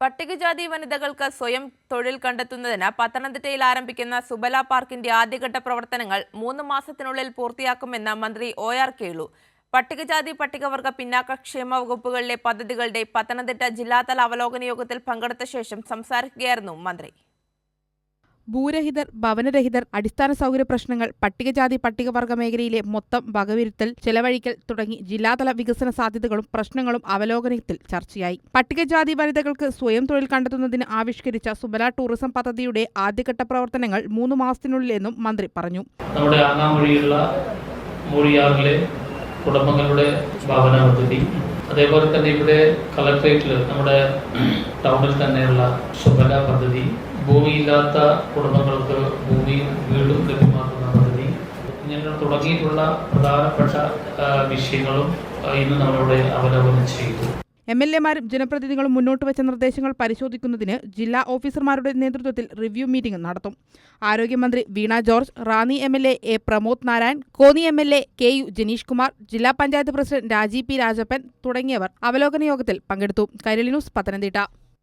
പട്ടികജാതി വനിതകൾക്ക് സ്വയം തൊഴിൽ കണ്ടെത്തുന്നതിന് പത്തനംതിട്ടയിൽ ആരംഭിക്കുന്ന സുബല പാർക്കിന്റെ ആദ്യഘട്ട പ്രവർത്തനങ്ങൾ മൂന്ന് മാസത്തിനുള്ളിൽ പൂർത്തിയാക്കുമെന്ന് മന്ത്രി ഒ ആർ കേളു. പട്ടികജാതി പട്ടികവർഗ പിന്നാക്ക ക്ഷേമ വകുപ്പുകളിലെ പദ്ധതികളുടെ പത്തനംതിട്ട ജില്ലാതല അവലോകന യോഗത്തിൽ പങ്കെടുത്ത ശേഷം സംസാരിക്കുകയായിരുന്നു മന്ത്രി. ഭൂരഹിതർ ഭവനരഹിതർ അടിസ്ഥാന സൗകര്യ പ്രശ്നങ്ങൾ പട്ടികജാതി പട്ടികവർഗ മേഖലയിലെ മൊത്തം വകവിരുത്തൽ ചെലവഴിക്കൽ തുടങ്ങി ജില്ലാതല വികസന സാധ്യതകളും പ്രശ്നങ്ങളും അവലോകനത്തിൽ ചർച്ചയായി. പട്ടികജാതി വനിതകൾക്ക് സ്വയം തൊഴിൽ കണ്ടെത്തുന്നതിന് ആവിഷ്കരിച്ച സുബല ടൂറിസം പദ്ധതിയുടെ ആദ്യഘട്ട പ്രവർത്തനങ്ങൾ മൂന്ന് മാസത്തിനുള്ളിലെന്നും മന്ത്രി പറഞ്ഞു. നമ്മുടെ കുടുംബങ്ങളുടെ ഭവന പദ്ധതി അതേപോലെ തന്നെ ഇവിടെ കളക്ട്രേറ്റിൽ നമ്മുടെ ടൗണിൽ തന്നെയുള്ള സുബല പദ്ധതി ഭൂമിയില്ലാത്ത കുടുംബങ്ങൾക്ക് ഭൂമിയും വീടും ലഭ്യമാക്കുന്ന പദ്ധതി. ഇങ്ങനെ തുടങ്ങിയിട്ടുള്ള പ്രധാനപ്പെട്ട വിഷയങ്ങളും ഇന്ന് നമ്മളിവിടെ അവലോകനം ചെയ്തു. എം എൽ എമാരും ജനപ്രതിനിധികളും മുന്നോട്ട് വെച്ച നിർദ്ദേശങ്ങൾ പരിശോധിക്കുന്നതിന് ജില്ലാ ഓഫീസർമാരുടെ നേതൃത്വത്തിൽ റിവ്യൂ മീറ്റിംഗ് നടത്തും. ആരോഗ്യമന്ത്രി Veena George Ranni M L A A Pramod Narayan Konni M L A K U Jenish Kumar ജില്ലാ പഞ്ചായത്ത് പ്രസിഡന്റ് രാജി പി രാജപ്പൻ തുടങ്ങിയവർ അവലോകന യോഗത്തിൽ പങ്കെടുത്തു. കൈരളി ന്യൂസ് പത്തനംതിട്ട.